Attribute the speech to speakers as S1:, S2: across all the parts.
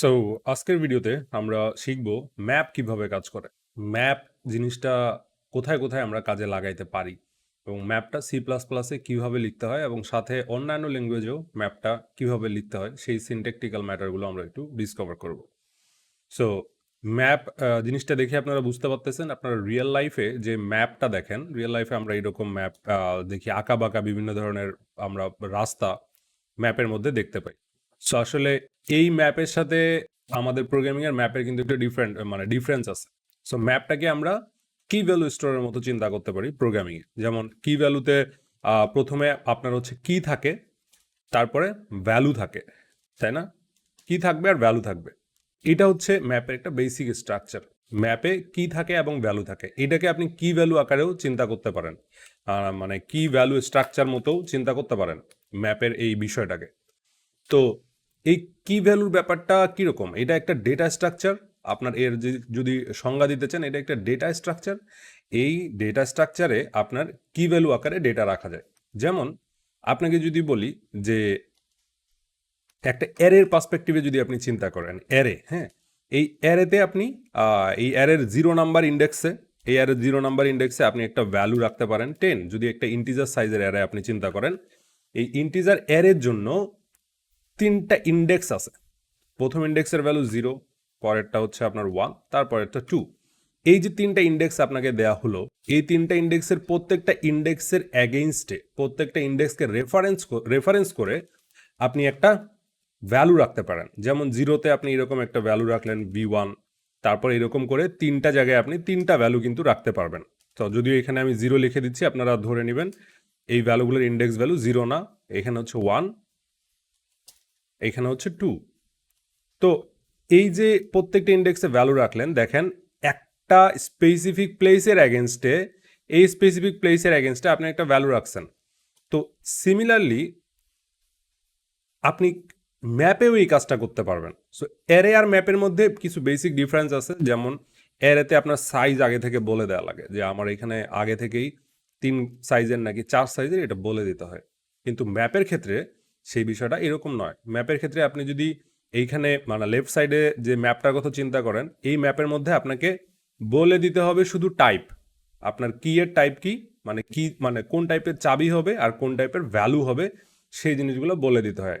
S1: So আজকের ভিডিওতে আমরা শিখব ম্যাপ কীভাবে কাজ করে। ম্যাপ জিনিসটা কোথায় কোথায় আমরা কাজে লাগাইতে পারি এবং ম্যাপটা সি প্লাস প্লাসে কীভাবে লিখতে হয় এবং সাথে অন্যান্য ল্যাঙ্গুয়েজেও ম্যাপটা কীভাবে লিখতে হয়, সেই সিনটেকটিক্যাল ম্যাটারগুলো আমরা একটু ডিসকভার করব। সো ম্যাপ জিনিসটা দেখে আপনারা বুঝতে পারতেছেন, আপনারা রিয়েল লাইফে যে ম্যাপটা দেখেন রিয়েল লাইফে আমরা এরকম ম্যাপ দেখি আঁকা বাঁকা বিভিন্ন ধরনের আমরা রাস্তা ম্যাপের মধ্যে দেখতে পাই। সো আসলে এই ম্যাপের সাথে আমাদের প্রোগ্রামিং এর ম্যাপের কিন্তু একটু ডিফারেন্ট মানে ডিফারেন্স আছে। সো ম্যাপটাকে আমরা কি ভ্যালু স্টোরের মতো চিন্তা করতে পারি প্রোগ্রামিং এ। যেমন কি ভ্যালুতে প্রথমে আপনার হচ্ছে কি থাকে, তারপরে ভ্যালু থাকে, তাই না? কি থাকবে আর ভ্যালু থাকবে। এটা হচ্ছে ম্যাপের একটা বেসিক স্ট্রাকচার ম্যাপে কি থাকে এবং ভ্যালু থাকে। এটাকে আপনি কি ভ্যালু আকারেও চিন্তা করতে পারেন। মানে কি ভ্যালু স্ট্রাকচার মতো চিন্তা করতে পারেন ম্যাপের এই বিষয়টাকে। তো এই কি ভ্যালুর ব্যাপারটা কীরকম? এটা একটা ডেটা স্ট্রাকচার আপনার এর যদি সংজ্ঞা দিতে চান, এটা একটা ডেটা স্ট্রাকচার এই ডেটা স্ট্রাকচারে আপনার কি ভ্যালু আকারে ডেটা রাখা যায়। যেমন, আপনাকে যদি বলি যে, একটা অ্যারের পার্সপেক্টিভে যদি আপনি চিন্তা করেন অ্যারে হ্যাঁ? এই অ্যারেতে আপনি এই অ্যারের জিরো নাম্বার ইন্ডেক্সে এই অ্যারের জিরো নাম্বার ইন্ডেক্সে আপনি একটা ভ্যালু রাখতে পারেন টেন যদি একটা ইন্টিজার সাইজের অ্যারে আপনি চিন্তা করেন, এই ইন্টিজার অ্যারের জন্য তিনটা ইন্ডেক্স আছে। প্রথম ইন্ডেক্সের ভ্যালু জিরো পরেরটা হচ্ছে আপনার ওয়ান তারপরেরটা টু এই যে তিনটা ইন্ডেক্স আপনাকে দেয়া হলো, এই তিনটা ইন্ডেক্সের প্রত্যেকটা ইন্ডেক্সের অ্যাগেইনস্টে প্রত্যেকটা ইন্ডেক্সকে রেফারেন্স রেফারেন্স করে আপনি একটা ভ্যালু রাখতে পারেন। যেমন জিরোতে আপনি এরকম একটা ভ্যালু রাখলেন ভি ওয়ান তারপর এরকম করে তিনটা জায়গায় আপনি তিনটা ভ্যালু কিন্তু রাখতে পারবেন। তো যদিও এখানে আমি জিরো লিখে দিচ্ছি, আপনারা ধরে নেবেন, এই ভ্যালুগুলোর ইন্ডেক্স ভ্যালু জিরো না, এখানে হচ্ছে ওয়ান এখানে হচ্ছে টু তো এই যে প্রত্যেকটা ইন্ডেক্সে ভ্যালু রাখলেন, দেখেন একটা স্পেসিফিক প্লেসের অ্যাগেনস্টে এই স্পেসিফিক প্লেসের অ্যাগেনস্টে আপনি একটা ভ্যালু রাখছেন। তো সিমিলারলি আপনি ম্যাপেও এই কাজটা করতে পারবেন। সো অ্যারে আর ম্যাপের মধ্যে কিছু বেসিক ডিফারেন্স আছে, যেমন অ্যারেতে আপনার সাইজ আগে থেকে বলে দেওয়া লাগে, যে আমার এখানে আগে থেকেই তিন সাইজের নাকি চার সাইজের এটা বলে দিতে হয়। কিন্তু ম্যাপের ক্ষেত্রে সেই বিষয়টা এরকম নয়। ম্যাপের ক্ষেত্রে আপনি যদি এইখানে মানে লেফট সাইডে যে ম্যাপটার কথা চিন্তা করেন, এই ম্যাপের মধ্যে আপনাকে বলে দিতে হবে শুধু টাইপ আপনার কি এর টাইপ কি? মানে কি মানে কোন টাইপের চাবি হবে আর কোন টাইপের ভ্যালু হবে, সেই জিনিসগুলো বলে দিতে হয়।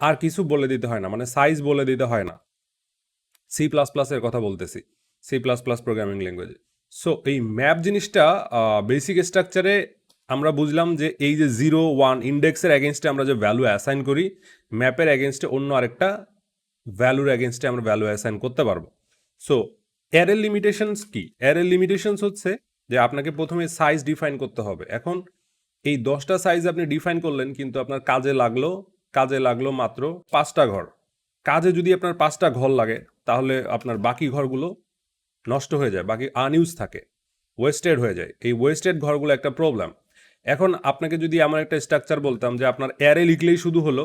S1: আর কিছু বলে দিতে হয় না মানে সাইজ বলে দিতে হয় না। সি প্লাস প্লাসের কথা বলতেছি সি প্লাস প্লাস প্রোগ্রামিং ল্যাঙ্গুয়েজে সো এই ম্যাপ জিনিসটা বেসিক স্ট্রাকচারে আমরা বুঝলাম যে এই যে জিরো ওয়ান ইন্ডেক্সের অ্যাগেনস্টে আমরা যে ভ্যালু অ্যাসাইন করি ম্যাপের অ্যাগেনস্টে অন্য আরেকটা ভ্যালুর অ্যাগেনস্টে আমরা ভ্যালু অ্যাসাইন করতে পারব। সো অ্যারের লিমিটেশনস কি? অ্যারের লিমিটেশনস হচ্ছে যে আপনাকে প্রথমে সাইজ ডিফাইন করতে হবে। এখন এই দশটা সাইজ আপনি ডিফাইন করলেন কিন্তু আপনার কাজে লাগল কাজে লাগল মাত্র পাঁচটা ঘর। কাজে যদি আপনার পাঁচটা ঘর লাগে, তাহলে আপনার বাকি ঘরগুলো নষ্ট হয়ে যায়, বাকি আনইউজ থাকে ওয়েস্টেড হয়ে যায়। এই ওয়েস্টেড ঘরগুলো একটা প্রবলেম এখন আপনাকে যদি আমার একটা স্ট্রাকচার বলতাম যে আপনার অ্যারে লিখলেই শুধু হলো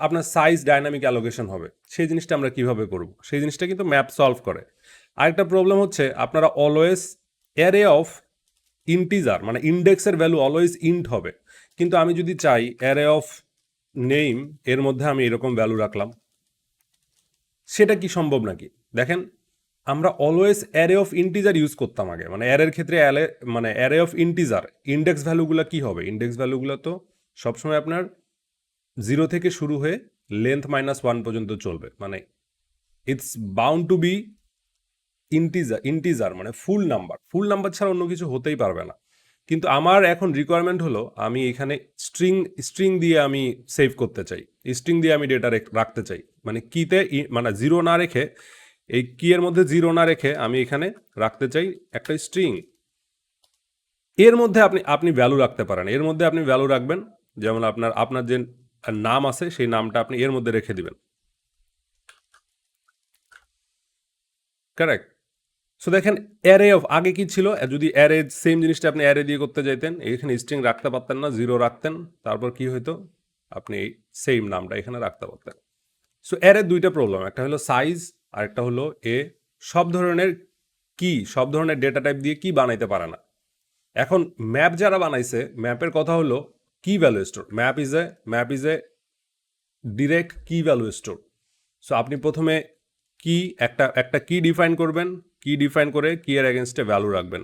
S1: আপনার সাইজ ডাইনামিক অ্যালোকেশন হবে, সেই জিনিসটা আমরা কীভাবে করব? সেই জিনিসটা কিন্তু ম্যাপ সলভ করে। আরেকটা প্রবলেম হচ্ছে আপনারা অলওয়েজ অ্যারে অফ ইন্টিজার মানে ইন্ডেক্সের ভ্যালু অলওয়েজ ইন্ট হবে। কিন্তু আমি যদি চাই অ্যারে অফ নেম এর মধ্যে আমি এরকম ভ্যালু রাখলাম, সেটা কি সম্ভব নাকি? দেখেন আমরা always array of integer use করতাম আগে। মানে অ্যারের ক্ষেত্রে অ্যারে মানে অ্যারে অফ ইন্টিজার ইন্ডেক্স ভ্যালুগুলো কি হবে? ইন্ডেক্স ভ্যালুগুলো তো সবসময় আপনার জিরো থেকে শুরু হয়ে লেন্থ মাইনাস ওয়ান পর্যন্ত চলবে। মানে it's bound to be integer integer মানে ফুল নাম্বার ফুল নাম্বার ছাড়া অন্য কিছু হতেই পারবে না। কিন্তু আমার এখন রিকোয়ারমেন্ট হলো, আমি এখানে স্ট্রিং স্ট্রিং দিয়ে আমি সেভ করতে চাই। স্ট্রিং দিয়ে আমি ডেটা রাখতে চাই। মানে কিতে মানে জিরো না রেখে এই কি এর মধ্যে জিরো না রেখে আমি এখানে রাখতে চাই একটা স্ট্রিং এর মধ্যে আপনি আপনি ভ্যালু রাখতে পারেন। এর মধ্যে আপনি ভ্যালু রাখবেন, যেমন আপনার আপনার যে নাম আছে, সেই নামটা আপনি এর মধ্যে রেখে দিবেন। কারেক্ট সো দেখেন অ্যারে অফ আগে কি ছিল? যদি অ্যারে সেম জিনিসটা আপনি অ্যারে দিয়ে করতে চাইতেন এখানে স্ট্রিং রাখতে পারতেন না জিরো রাখতেন, তারপর কি হইতো? আপনি সেম নামটা এখানে রাখতে পারতেন। সো অ্যারের দুইটা প্রবলেম একটা হলো সাইজ আর একটা হলো এ, সব ধরনের কি, সব ধরনের ডেটা টাইপ দিয়ে কি বানাইতে পারে না। এখন ম্যাপ যারা বানাইছে ম্যাপের কথা হলো key value store map is a map is a direct key value store so আপনি প্রথমে কি একটা একটা কি ডিফাইন করবেন কি ডিফাইন করে কি এর এগেনস্টে ভ্যালু রাখবেন।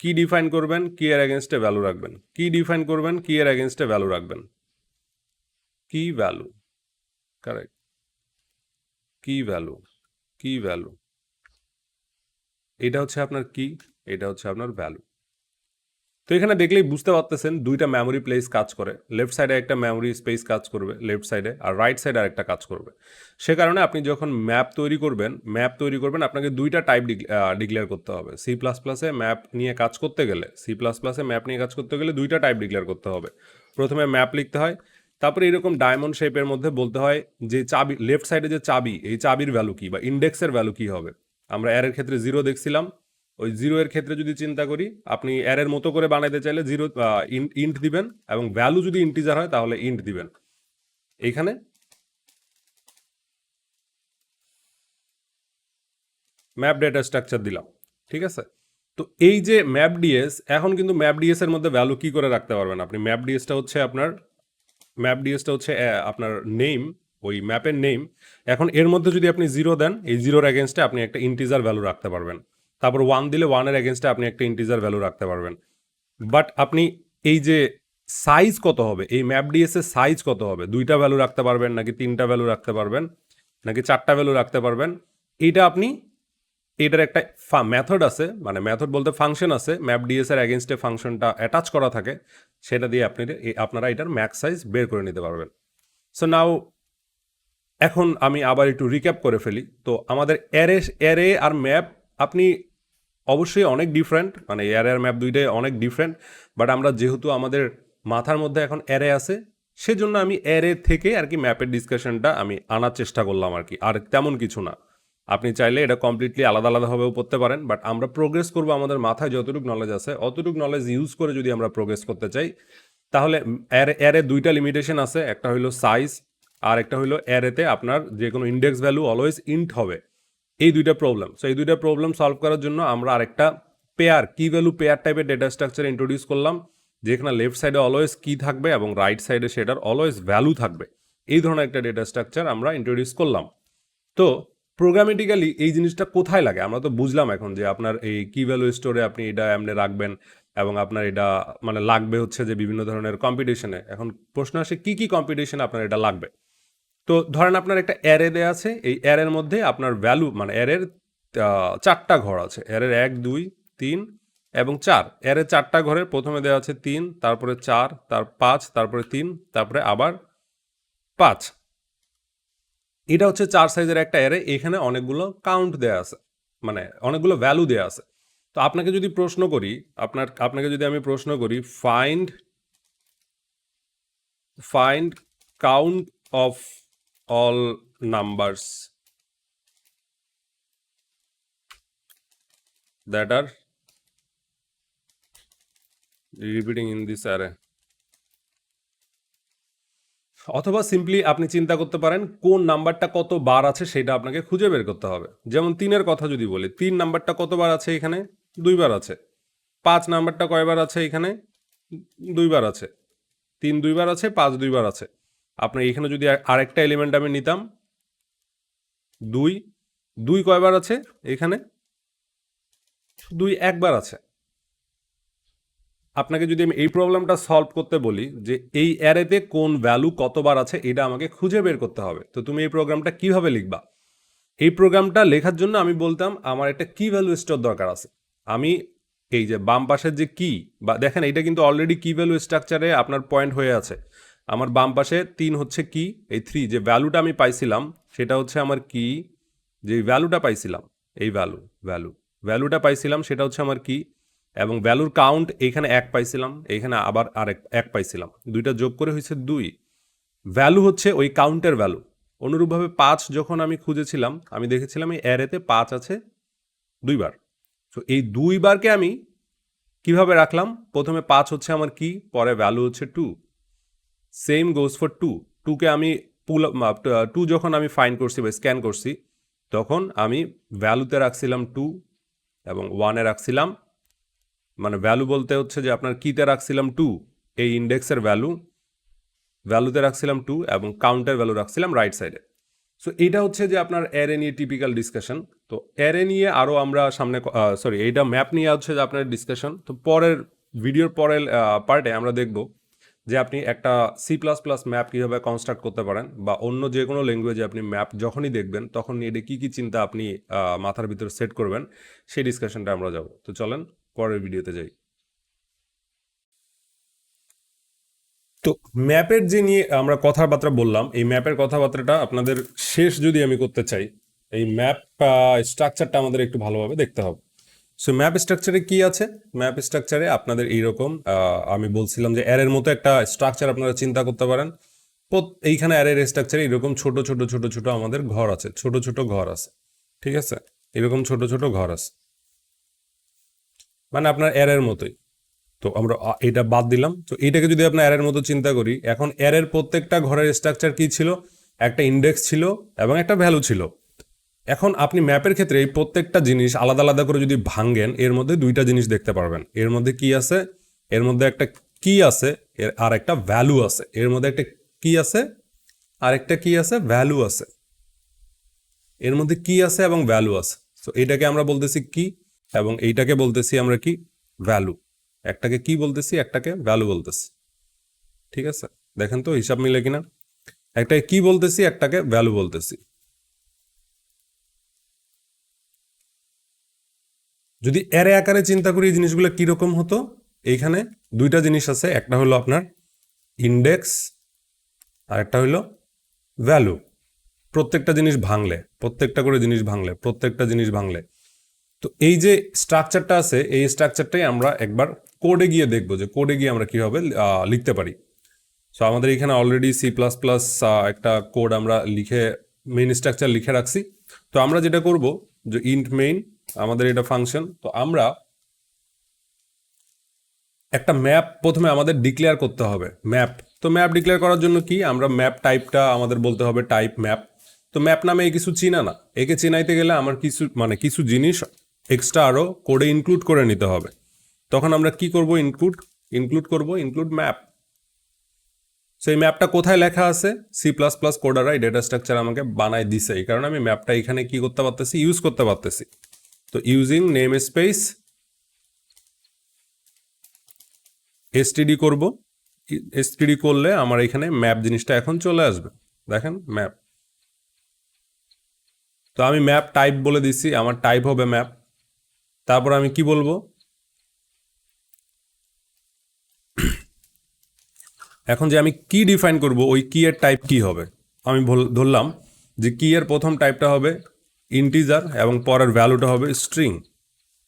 S1: কি ডিফাইন করবেন কি এর এগেনস্টে ভ্যালু রাখবেন। কি ডিফাইন করবেন কি এর এগেনস্টে ভ্যালু রাখবেন। Key value correct key value key value এটা হচ্ছে আপনার কি? এটা হচ্ছে আপনার ভ্যালু তো এখানে দেখলেই বুঝতে পারতেছেন দুইটা মেমোরি প্লেস কাজ করে। লেফট সাইডে একটা মেমোরি স্পেস কাজ করবে লেফট সাইডে আর রাইট সাইডে আরেকটা কাজ করবে। সে কারণে আপনি যখন ম্যাপ তৈরি করবেন ম্যাপ তৈরি করবেন, আপনাকে দুইটা টাইপ ডিক্লেয়ার করতে হবে। সি প্লাস প্লাসে ম্যাপ নিয়ে কাজ করতে গেলে সি প্লাস প্লাসে ম্যাপ নিয়ে কাজ করতে গেলে দুইটা টাইপ ডিক্লেয়ার করতে হবে। প্রথমে ম্যাপ লিখতে হয় তারপরে এরকম ডায়মন্ড শেপের মধ্যে বলতে হয় যে চাবি লেফট সাইডে যে চাবি, এই চাবির ভ্যালু কী বা ইন্ডেক্সের ভ্যালু কী হবে? আমরা এর ক্ষেত্রে জিরো দেখছিলাম। ওই জিরো এর ক্ষেত্রে যদি চিন্তা করি, আপনি এর মতো করে বানাইতে চাইলে জিরো ইন্ট দিবেন এবং ভ্যালু যদি ইন্টিজার হয় তাহলে ইন্ট দিবেন। এইখানে। ম্যাপ ডেটা স্ট্রাকচার দিলাম, ঠিক আছে? তো এই যে ম্যাপ ডিএস এখন কিন্তু ম্যাপ ডিএস এর মধ্যে ভ্যালু কি করে রাখতে পারবেন? আপনি ম্যাপ ডিএসটা হচ্ছে আপনার ম্যাপ ডিএসটা হচ্ছে আপনার নেম ওই ম্যাপের নেম এখন এর মধ্যে যদি আপনি জিরো দেন, এই জিরোর এগেনস্টে আপনি একটা ইন্টিজার ভ্যালু রাখতে পারবেন। তারপর ওয়ান দিলে ওয়ানের এগেনস্টে আপনি একটা ইন্টিজার ভ্যালু রাখতে পারবেন। বাট আপনি এই যে সাইজ কত হবে, এই ম্যাপ ডিএসের সাইজ কত হবে, দুইটা ভ্যালু রাখতে পারবেন নাকি তিনটা ভ্যালু রাখতে পারবেন, নাকি চারটা ভ্যালু রাখতে পারবেন, এইটা আপনি এটার একটা মেথড আছে মানে মেথড বলতে ফাংশন আছে ম্যাপ ডিএস এর এগেনস্টে ফাংশনটা অ্যাটাচ করা থাকে, সেটা দিয়ে আপনি আপনারা এটার ম্যাক্স সাইজ বের করে নিতে পারবেন। সো নাও এখন আমি আবার একটু রিক্যাপ করে ফেলি। তো আমাদের অ্যারে অ্যারে আর ম্যাপ আপনি অবশ্যই অনেক ডিফারেন্ট মানে অ্যারে আর ম্যাপ দুইটাই অনেক ডিফারেন্ট বাট আমরা যেহেতু আমাদের মাথার মধ্যে এখন অ্যারে আছে, সেজন্য আমি অ্যারে থেকে আর কি ম্যাপের ডিসকাশনটা আমি আনার চেষ্টা করলাম আর কি, আর তেমন কিছু না। আপনি চাইলে এটা কমপ্লিটলি আলাদা আলাদাভাবেও পড়তে পারেন বাট আমরা প্রোগ্রেস করব আমাদের মাথায় যতটুকু নলেজ আছে, অতটুকু নলেজ ইউজ করে যদি আমরা প্রোগ্রেস করতে চাই, তাহলে অ্যারে দুইটা লিমিটেশন আছে, একটা হলো সাইজ আর একটা হলো অ্যারেতে আপনার যে কোনো ইন্ডেক্স ভ্যালু অলওয়েজ ইন্ট হবে। এই দুইটা প্রবলেম সো এই দুইটা প্রবলেম সলভ করার জন্য আমরা আরেকটা পেয়ার কি ভ্যালু পেয়ার টাইপের ডেটা স্ট্রাকচার ইন্ট্রোডিউস করলাম, যেখানে লেফট সাইডে অলওয়েজ কি থাকবে এবং রাইট সাইডে সেটার অলওয়েজ ভ্যালু থাকবে। এই ধরনের একটা ডেটা স্ট্রাকচার আমরা ইন্ট্রোডিউস করলাম। তো প্রোগ্রামেটিক্যালি এই জিনিসটা কোথায় লাগে? আমরা তো বুঝলাম এখন যে আপনার এই কি ভ্যালু স্টোরে আপনি এটা এমনি রাখবেন এবং আপনার এটা মানে লাগবে হচ্ছে যে বিভিন্ন ধরনের কম্পিটিশনে এখন প্রশ্ন আসে, কি কি কম্পিটিশনে আপনার এটা লাগবে? তো ধরেন আপনার একটা অ্যারে দেয়া আছে, এই অ্যারের মধ্যে আপনার ভ্যালু মানে অ্যারের চারটা ঘর আছে। অ্যারের এক, দুই, তিন এবং চার। অ্যারের চারটা ঘরের প্রথমে দেওয়া আছে তিন, তারপরে চার, তার পাঁচ, তারপরে তিন, তারপরে আবার পাঁচ। এটা হচ্ছে চার সাইজের একটা অ্যারে এখানে অনেকগুলো কাউন্ট দেওয়া আছে মানে অনেকগুলো ভ্যালু দেওয়া আছে। তো আপনাকে যদি প্রশ্ন করি, আপনার, আপনাকে যদি আমি প্রশ্ন করি find find count of all numbers that are repeating in this array. অথবা সিম্পলি আপনি চিন্তা করতে পারেন কোন নাম্বারটা কত বার আছে সেটা আপনাকে খুঁজে বের করতে হবে। যেমন তিনের কথা যদি বলি, তিন নাম্বারটা কতবার আছে এখানে? দুইবার আছে। পাঁচ নাম্বারটা কয়বার আছে এখানে? দুইবার আছে। তিন দুইবার আছে, পাঁচ দুইবার আছে। আপনার এখানে যদি আরেকটা এলিমেন্ট আমি নিতাম, দুই দুই কয়বার আছে এখানে? দুই একবার আছে। আপনাকে যদি আমি এই প্রবলেমটা সলভ করতে বলি যে এই অ্যারেতে কোন ভ্যালু কতবার আছে, এটা আমাকে খুঁজে বের করতে হবে। তো তুমি এই প্রোগ্রামটা কীভাবে লিখবা? এই প্রোগ্রামটা লেখার জন্য আমি বলতাম আমার একটা কি ভ্যালু স্টোর দরকার আছে। আমি এই যে বাম পাশের যে কি বা দেখেন এটা কিন্তু অলরেডি কি ভ্যালু স্ট্রাকচারে আপনার পয়েন্ট হয়ে আছে। আমার বাম পাশে তিন হচ্ছে কি এই থ্রি যে ভ্যালুটা আমি পাইছিলাম, সেটা হচ্ছে আমার কি যে ভ্যালুটা পাইছিলাম, এই ভ্যালু ভ্যালু ভ্যালুটা পাইছিলাম, সেটা হচ্ছে আমার কি এবং ভ্যালুর কাউন্ট এখানে এক পাইছিলাম, এখানে আবার আরেক, এক পাইছিলাম। দুইটা যোগ করে হয়েছে দুই। ভ্যালু হচ্ছে ওই কাউন্টের ভ্যালু অনুরূপভাবে পাঁচ যখন আমি খুঁজেছিলাম, আমি দেখেছিলাম এই অ্যারেতে পাঁচ আছে দুইবার। তো এই দুইবারকে আমি কীভাবে রাখলাম? প্রথমে পাঁচ হচ্ছে আমার কি? পরে ভ্যালু হচ্ছে two same goes for two টুকে আমি পুল টু যখন আমি ফাইন করছি বা স্ক্যান করছি, তখন আমি ভ্যালুতে রাখছিলাম টু এবং ওয়ানে রাখছিলাম মানে ভ্যালু বলতে হচ্ছে যে আপনার কিতে রাখছিলাম টু এই ইন্ডেক্সের ভ্যালু ভ্যালুতে রাখছিলাম টু এবং কাউন্টের ভ্যালু রাখছিলাম রাইট সাইডে সো এইটা হচ্ছে যে আপনার অ্যারে নিয়ে টিপিক্যাল ডিসকাশন তো অ্যারে নিয়ে আরও আমরা সামনে সরি এইটা ম্যাপ নিয়ে হচ্ছে যে আপনার ডিসকাশন তো পরের ভিডিওর পরের পার্টে আমরা দেখব যে আপনি একটা সি প্লাস প্লাস ম্যাপ কীভাবে কনস্ট্রাক্ট করতে পারেন বা অন্য যে কোনো ল্যাঙ্গুয়েজে আপনি ম্যাপ যখনই দেখবেন, তখন এটা কী কী চিন্তা আপনি মাথার ভিতরে সেট করবেন, সেই ডিসকাশনটা আমরা যাব। তো চলেন পরের ভিডিওতে যাই। তো ম্যাপের যে নিয়ে আমরা কথাবার্তা বললাম, এই ম্যাপের কথাবার্তাটা আপনাদের শেষ যদি আমি করতে চাই, এই ম্যাপ স্ট্রাকচারটা আমাদের একটু ভালোভাবে দেখতে হবে। সো ম্যাপ স্ট্রাকচারে কি আছে? ম্যাপ স্ট্রাকচারে আপনাদের এইরকম আমি বলছিলাম যে অ্যারের মতো একটা স্ট্রাকচার আপনারা চিন্তা করতে পারেন। এইখানে অ্যারের স্ট্রাকচারে এরকম ছোট ছোট ছোট ছোট আমাদের ঘর আছে, ছোট ছোট ঘর আছে, ঠিক আছে? এরকম ছোট ছোট ঘর আছে। মানে আপনার অ্যারের মতোই। তো আমরা এটা বাদ দিলাম। তো এটাকে যদি আপনার অ্যারের মতো চিন্তা করি, এখন অ্যারের প্রত্যেকটা ঘরের স্ট্রাকচার কি ছিল? একটা ইন্ডেক্স ছিল এবং একটা ভ্যালু ছিল। এখন আপনি ম্যাপের ক্ষেত্রে এই প্রত্যেকটা জিনিস আলাদা আলাদা করে যদি ভাঙ্গেন এর মধ্যে দুইটা জিনিস দেখতে পারবেন। এর মধ্যে কি আছে? এর মধ্যে একটা কি আছে? এর আর একটা ভ্যালু আছে। এর মধ্যে একটা কি আছে? আর একটা কি আছে? ভ্যালু আছে। এর মধ্যে কি আছে এবং ভ্যালু আছে। তো এটাকে আমরা বলতেছি কি? এবং এইটাকে বলতেছি আমরা কি? ভ্যালু একটাকে কি বলতেছি? একটাকে ভ্যালু বলতেছি। ঠিক আছে? দেখেন তো, হিসাব মিলে কিনা? একটাকে কি বলতেছি? একটাকে ভ্যালু বলতেছি। যদি এর আকারে চিন্তা করি, এই জিনিসগুলো কীরকম হতো? এইখানে দুইটা জিনিস আছে। একটা হলো আপনার ইন্ডেক্স আর একটা হলো ভ্যালু প্রত্যেকটা জিনিস ভাঙলে, প্রত্যেকটা করে জিনিস ভাঙলে, প্রত্যেকটা জিনিস ভাঙলে। তো এই যে স্ট্রাকচারটা আছে, এই স্ট্রাকচারটাই আমরা একবার কোডে গিয়ে দেখব যে কোডে গিয়ে আমরা কীভাবে লিখতে পারি। সো আমাদের এখানে অলরেডি সি প্লাস প্লাস একটা কোড আমরা লিখে মেইন স্ট্রাকচার লিখে রাখছি। তো আমরা যেটা করব যে ইন্ট মেইন আমাদের এটা ফাংশন তো আমরা একটা ম্যাপ প্রথমে আমাদের ডিক্লেয়ার করতে হবে ম্যাপ তো ম্যাপ ডিক্লেয়ার করার জন্য কি? আমরা ম্যাপ টাইপটা আমাদের বলতে হবে টাইপ ম্যাপ তো ম্যাপ নামে কিছু চিনা না। একে চিনাইতে গেলে আমার কিছু মানে কিছু জিনিস এক্সট্রা আরও কোডে ইনক্লুড করে নিতে হবে। তখন আমরা কি করব ইনক্লুড ইনক্লুড করব ইনক্লুড ম্যাপ সেই ম্যাপটা কোথায় লেখা আছে? সি প্লাস প্লাস কোডারাই ডেটা স্ট্রাকচার আমাকে বানায় দিছে। এই কারণে আমি ম্যাপটা এখানে কি করতে পারতেছি? ইউজ করতে পারতেছি। তো ইউজিং নেম স্পেস এসটিডি করব। এসটিডি করলে আমার এখানে ম্যাপ জিনিসটা এখন চলে আসবে। দেখেন ম্যাপ তো আমি ম্যাপ টাইপ বলে দিচ্ছি আমার টাইপ হবে ম্যাপ তারপর আমি কি বলব? এখন যে আমি কি ডিফাইন করব, ওই কি এর টাইপ কি হবে? আমি ধরলাম যে কি এর প্রথম টাইপটা হবে ইন্টিজার এবং পরের ভ্যালুটা হবে স্ট্রিং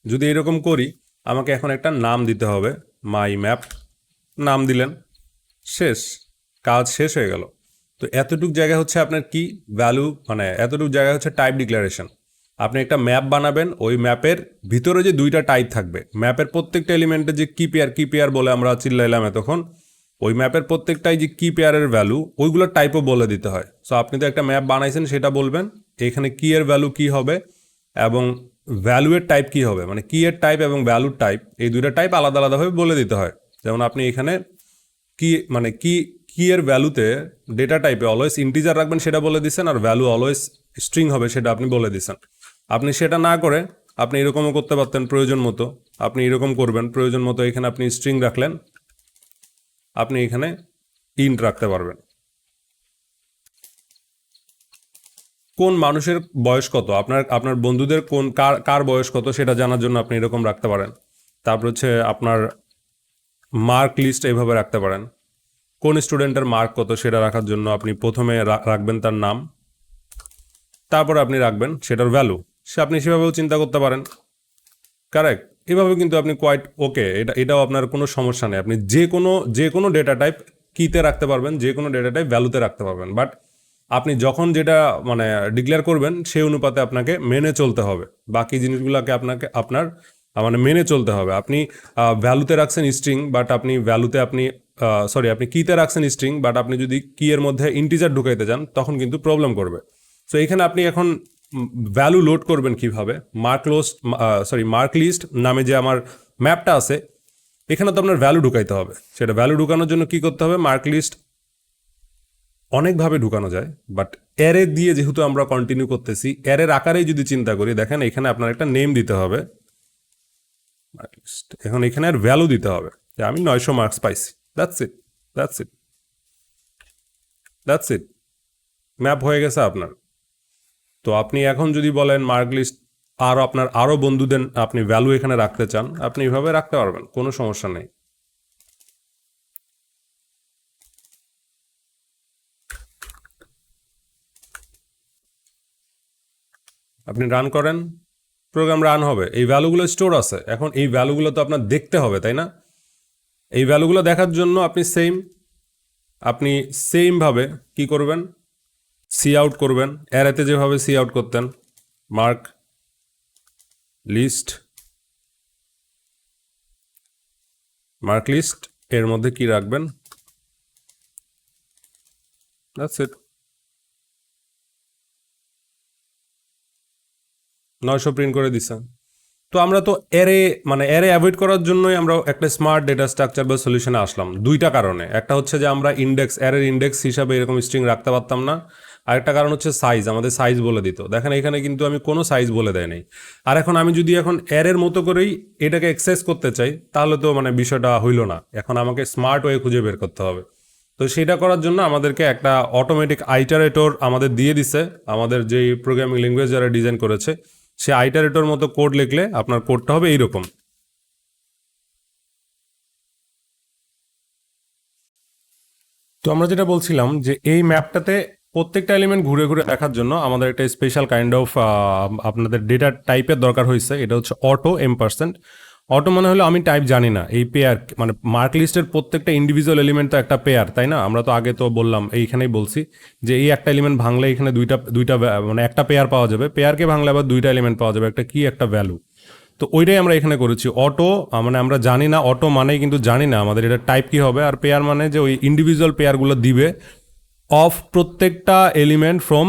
S1: যদি এরকম করি, আমাকে এখন একটা নাম দিতে হবে মাই ম্যাপ নাম দিলেন, শেষ, কাজ শেষ হয়ে গেল। তো এতটুক জায়গা হচ্ছে আপনার কি ভ্যালু মানে এতটুক জায়গা হচ্ছে টাইপ ডিক্লারেশন আপনি একটা ম্যাপ বানাবেন, ওই ম্যাপের ভিতরে যে দুইটা টাইপ থাকবে, ম্যাপের প্রত্যেকটা এলিমেন্টে যে কি পেয়ার কি পেয়ার বলে আমরা চিল্লাইলাম এতক্ষণ, ওই ম্যাপের প্রত্যেকটাই যে কি পেয়ারের ভ্যালু ওইগুলোর টাইপও বলে দিতে হয়। সো আপনি তো একটা ম্যাপ বানাইছেন, সেটা বলবেন, এখানে কি এর ভ্যালু কি হবে এবং ভ্যালুয়ের টাইপ কি হবে? মানে কি এর টাইপ এবং ভ্যালুর টাইপ এই দুইটা টাইপ আলাদা আলাদাভাবে বলে দিতে হয়। যেমন আপনি এখানে কি মানে কি কি এর ভ্যালুতে ডেটা টাইপে অলওয়েজ ইন্টিজার রাখবেন, সেটা বলে দিচ্ছেন, আর ভ্যালু অলওয়েজ স্ট্রিং হবে, সেটা আপনি বলে দিচ্ছেন। আপনি সেটা না করে আপনি এরকমও করতে পারতেন প্রয়োজন মতো। আপনি এরকম করবেন, প্রয়োজন মতো এখানে আপনি স্ট্রিং রাখলেন। আপনি এখানে ইন্ট রাখতে পারবেন। কোন মানুষের বয়স কত? আপনার আপনার বন্ধুদের কোন, কার কার বয়স কত সেটা জানার জন্য আপনি এরকম রাখতে পারেন। তারপর হচ্ছে আপনার মার্ক লিস্ট এইভাবে রাখতে পারেন। কোন স্টুডেন্টের মার্ক কত সেটা রাখার জন্য আপনি প্রথমে রাখবেন তার নাম। তারপর আপনি রাখবেন সেটার ভ্যালু সে আপনি সেভাবেও চিন্তা করতে পারেন। কারেক্ট এভাবে কিন্তু আপনি কোয়াইট ওকে এটা, এটাও আপনার কোনো সমস্যা নেই। আপনি যে কোনো যে কোনো ডেটা টাইপ কিতে রাখতে পারবেন, যে কোনো ডেটা টাইপ ভ্যালুতে রাখতে পারবেন। বাট আপনি যখন যেটা মানে ডিক্লেয়ার করবেন, সেই অনুপাতে আপনাকে মেনে চলতে হবে। বাকি জিনিসগুলোকে আপনাকে, আপনার মানে মেনে চলতে হবে। আপনি ভ্যালুতে রাখছেন স্ট্রিং বাট আপনি ভ্যালুতে আপনি সরি আপনি কিতে রাখছেন স্ট্রিং বাট আপনি যদি কি এর মধ্যে ইন্টিজার ঢুকাইতে যান তখন কিন্তু প্রবলেম করবে। সো এখানে আপনি এখন ভ্যালু লোড করবেন কীভাবে? Mark lost sorry mark list নামে যে আমার ম্যাপটা আছে, এখানে তো আপনার ভ্যালু ঢুকাইতে হবে। সেটা ভ্যালু ঢুকানোর জন্য কি করতে হবে? মার্ক লিস্ট অনেকভাবে ঢুকানো যায় বাট অ্যারে দিয়ে যেহেতু আমরা কন্টিনিউ করতেছি অ্যারের আকারেই যদি চিন্তা করি, দেখেন এখানে আপনার একটা নেম দিতে হবে। এখন এখানে আর ভ্যালু দিতে হবে। যে আমি নয়শো মার্কস পাইছি। That's it that's it that's it map হয়ে গেছে আপনার। তো আপনি এখন যদি বলেন মার্ক লিস্ট আরও আপনার আরও বন্ধুদের আপনি ভ্যালু এখানে রাখতে চান, আপনি এভাবে রাখতে পারবেন, কোনো সমস্যা নেই। আপনি রান করেন প্রোগ্রাম রান হবে, এই ভ্যালুগুলো স্টোর আছে, এখন এই ভ্যালুগুলো তো আপনার দেখতে হবে, তাই না? এই ভ্যালুগুলো দেখার জন্য আপনি সেম আপনি সেমভাবে কি করবেন? সি আউট করবেন। অ্যারেতে যেভাবে সি আউট করতেন, মার্ক লিস্ট মার্ক লিস্ট, এর মধ্যে কি রাখবেন? নয়শো প্রিন্ট করে দিছে তো আমরা তো এরে মানে এরে অ্যাভয়েড করার জন্যই আমরা একটা স্মার্ট ডেটা স্ট্রাকচার বা সলিউশনে আসলাম। দুইটা কারণে। একটা হচ্ছে যে আমরা ইন্ডেক্স এরের ইন্ডেক্স হিসাবে এরকম স্ট্রিং রাখতে পারতাম না। আরেকটা কারণ হচ্ছে সাইজ আমাদের সাইজ বলে দিত। দেখেন এখানে কিন্তু আমি কোনো সাইজ বলে দেয় নাই। আর এখন আমি যদি এখন এরের মতো করেই এটাকে এক্সেস করতে চাই, তাহলে তো মানে বিষয়টা হইল না। এখন আমাকে স্মার্ট ওয়ে খুঁজে বের করতে হবে। তো সেটা করার জন্য আমাদেরকে একটা অটোমেটিক আইটারেটর আমাদের দিয়ে দিছে। আমাদের যেই প্রোগ্রামিং ল্যাঙ্গুয়েজ যারা ডিজাইন করেছে, সে আইটারেটর মতো কোড লিখলে আপনার কোডটা হবে এইরকম। তো আমরা যেটা বলছিলাম যে এই ম্যাপটাতে প্রত্যেকটা এলিমেন্ট ঘুরে ঘুরে দেখার জন্য আমাদের একটা স্পেশাল কাইন্ড অফ আপনাদের ডেটা টাইপের দরকার হয়েছে। এটা হচ্ছে অটো এম পার্সেন্ট অটো মানে হলো আমি টাইপ জানি না। এই পেয়ার মানে মার্ক লিস্টের প্রত্যেকটা ইন্ডিভিজুয়াল এলিমেন্ট তো একটা পেয়ার তাই না? আমরা তো আগে তো বললাম, এইখানেই বলছি যে এই একটা এলিমেন্ট ভাঙলে এখানে দুইটা দুইটা মানে একটা পেয়ার পাওয়া যাবে। পেয়ারকে ভাঙলে আবার দুইটা এলিমেন্ট পাওয়া যাবে। একটা কি একটা ভ্যালু তো ওইটাই আমরা এখানে করেছি। অটো মানে আমরা জানি না অটো মানেই কিন্তু জানি না আমাদের এটা টাইপ কি হবে। আর পেয়ার মানে যে ওই ইন্ডিভিজুয়াল পেয়ারগুলো দিবে অফ প্রত্যেকটা এলিমেন্ট ফ্রম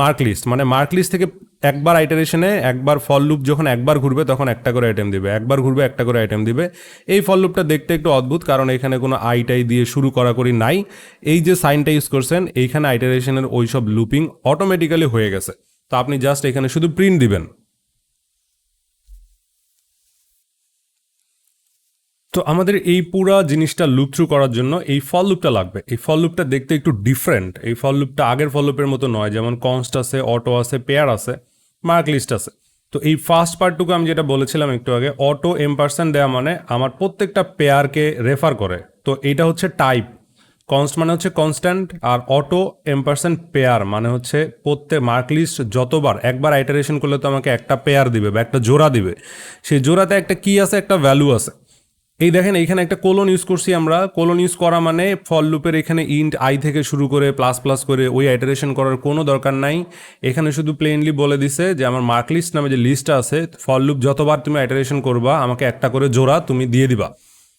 S1: মার্ক লিস্ট মানে মার্ক লিস্ট থেকে একবার আইটারেশনে একবার ফল লুপ যখন একবার ঘুরবে, তখন একটা করে আইটেম দিবে। একবার ঘুরবে, একটা করে আইটেম দিবে। এই ফল লুপটা দেখতে একটু অদ্ভুত, কারণ এখানে কোনো আইটাই দিয়ে শুরু করা করি নাই। এই যে সাইনটা ইউজ করছেন, এইখানে আইটারেশনের ওই সব লুপিং অটোমেটিক্যালি হয়ে গেছে। তো আপনি জাস্ট এখানে শুধু প্রিন্ট দিবেন। তো আমাদের এই পুরা জিনিসটা লুপ থ্রু করার জন্য এই ফল লুপটা লাগবে। এই ফল লুপটা দেখতে একটু ডিফারেন্ট এই ফল লুপটা আগের ফল লুপের মতো নয়, যেমন কনস্ট আছে অটো আছে পেয়ার আছে মার্ক লিস্ট আছে। তো এই ফার্স্ট পার্টটুকু আমি যেটা বলেছিলাম একটু আগে অটো এম পার্সেন্ট দেওয়া মানে আমার প্রত্যেকটা পেয়ারকে রেফার করে। তো এটা হচ্ছে টাইপ কনস্ট মানে হচ্ছে কনস্ট্যান্ট আর অটো এম পার্সেন্ট পেয়ার মানে হচ্ছে প্রত্যেক মার্ক লিস্ট যতবার, একবার আইটারেশন করলে তো আমাকে একটা পেয়ার দিবে বা একটা জোড়া দিবে। সেই জোড়াতে একটা কি আছে, একটা ভ্যালু আছে। এই দেখেন, এইখানে একটা কোলন ইউজ করছি আমরা। কোলন ইউজ করা মানে ফল লুপের এখানে ইন্ট আই থেকে শুরু করে প্লাস প্লাস করে ওই আইটারেশন করার কোনো দরকার নাই। এখানে শুধু প্লেনলি বলে দিছে যে আমার মার্ক লিস্ট নামে যে লিস্টটা আছে ফল লুপ যতবার তুমি আইটারেশন করবা, আমাকে একটা করে জোড়া তুমি দিয়ে দিবা।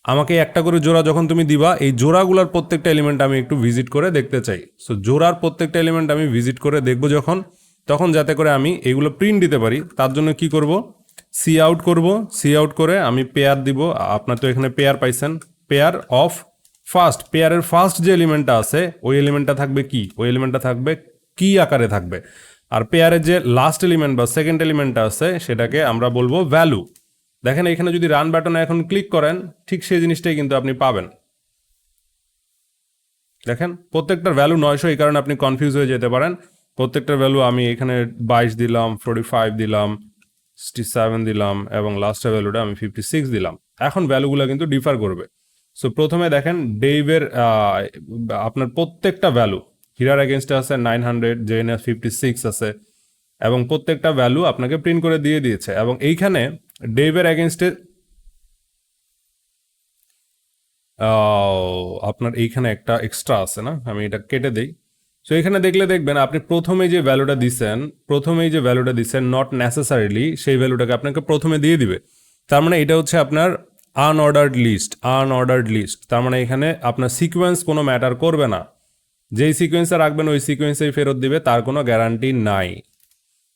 S1: আমাকে একটা করে জোড়া যখন তুমি দিবা, এই জোড়াগুলোর প্রত্যেকটা এলিমেন্ট আমি একটু ভিজিট করে দেখতে চাই। সো জোড়ার প্রত্যেকটা এলিমেন্ট আমি ভিজিট করে দেখব যখন, তখন যাতে করে আমি এগুলো প্রিন্ট দিতে পারি। তার জন্য কি করব? সি আউট করব সি আউট করে আমি পেয়ার দিব। আপনার তো এখানে পেয়ার পাইছেন। পেয়ার অফ ফার্স্ট পেয়ারের ফার্স্ট যে এলিমেন্টটা আছে, ওই এলিমেন্টটা থাকবে কি? ওই এলিমেন্টটা থাকবে কি আকারে থাকবে? আর পেয়ারের যে লাস্ট এলিমেন্ট বা সেকেন্ড এলিমেন্টটা আছে, সেটাকে আমরা বলব ভ্যালু দেখেন, এখানে যদি রান বাটনে এখন ক্লিক করেন, ঠিক সেই জিনিসটাই কিন্তু আপনি পাবেন। দেখেন, প্রত্যেকটার ভ্যালু নয়শো, এই কারণে আপনি কনফিউজ হয়ে যেতে পারেন। প্রত্যেকটার ভ্যালু আমি এখানে বাইশ দিলাম ফোর্টি ফাইভ দিলাম সিক্সটি সেভেন দিলাম এবং লাস্টের ভ্যালুটা আমি ফিফটি সিক্স দিলাম। এখন ভ্যালুগুলো কিন্তু ডিফার করবে। সো প্রথমে দেখেন ডেইভের আপনার প্রত্যেকটা ভ্যালু হিরার এগেনস্টে আছে নাইন হান্ড্রেড জেএনএস ফিফটি সিক্স আছে এবং প্রত্যেকটা ভ্যালু আপনাকে প্রিন্ট করে দিয়ে দিয়েছে এবং এইখানে ডেইভের এগেনস্টে আপনার এইখানে একটা এক্সট্রা আছে না? আমি এটা কেটে দেই। সো এখানে দেখলে দেখবেন, আপনি প্রথমে যে ভ্যালুটা দিচ্ছেন প্রথমেই যে ভ্যালুটা দিচ্ছেন নট নেসেসারিলি সেই ভ্যালুটাকে আপনাকে প্রথমে দিয়ে দিবে। তার মানে এটা হচ্ছে আপনার আনঅর্ডার্ড লিস্ট আনঅর্ডার্ড লিস্ট তার মানে এখানে আপনার সিকোয়েন্স কোনো ম্যাটার করবে না। যেই সিকোয়েন্সে রাখবেন, ওই সিকোয়েন্সেই ফেরত দিবে, তার কোনো গ্যারান্টি নাই।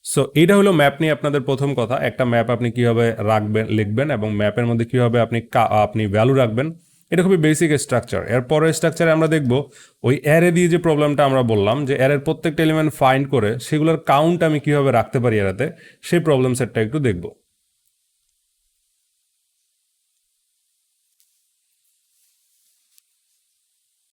S1: সো এইটা হলো ম্যাপ নিয়ে আপনাদের প্রথম কথা। একটা ম্যাপ আপনি কীভাবে রাখবেন, লিখবেন এবং ম্যাপের মধ্যে কীভাবে আপনি আপনি ভ্যালু রাখবেন এটা খুবই বেসিক স্ট্রাকচার এর পরের স্ট্রাকচারে আমরা দেখব ওই অ্যারে দিয়ে যে প্রবলেমটা আমরা বললাম, যে অ্যারের প্রত্যেকটা এলিমেন্ট ফাইন্ড করে সেগুলোর কাউন্ট আমি কীভাবে রাখতে পারি এরাতে, সেই প্রবলেম সেটটা একটু দেখব।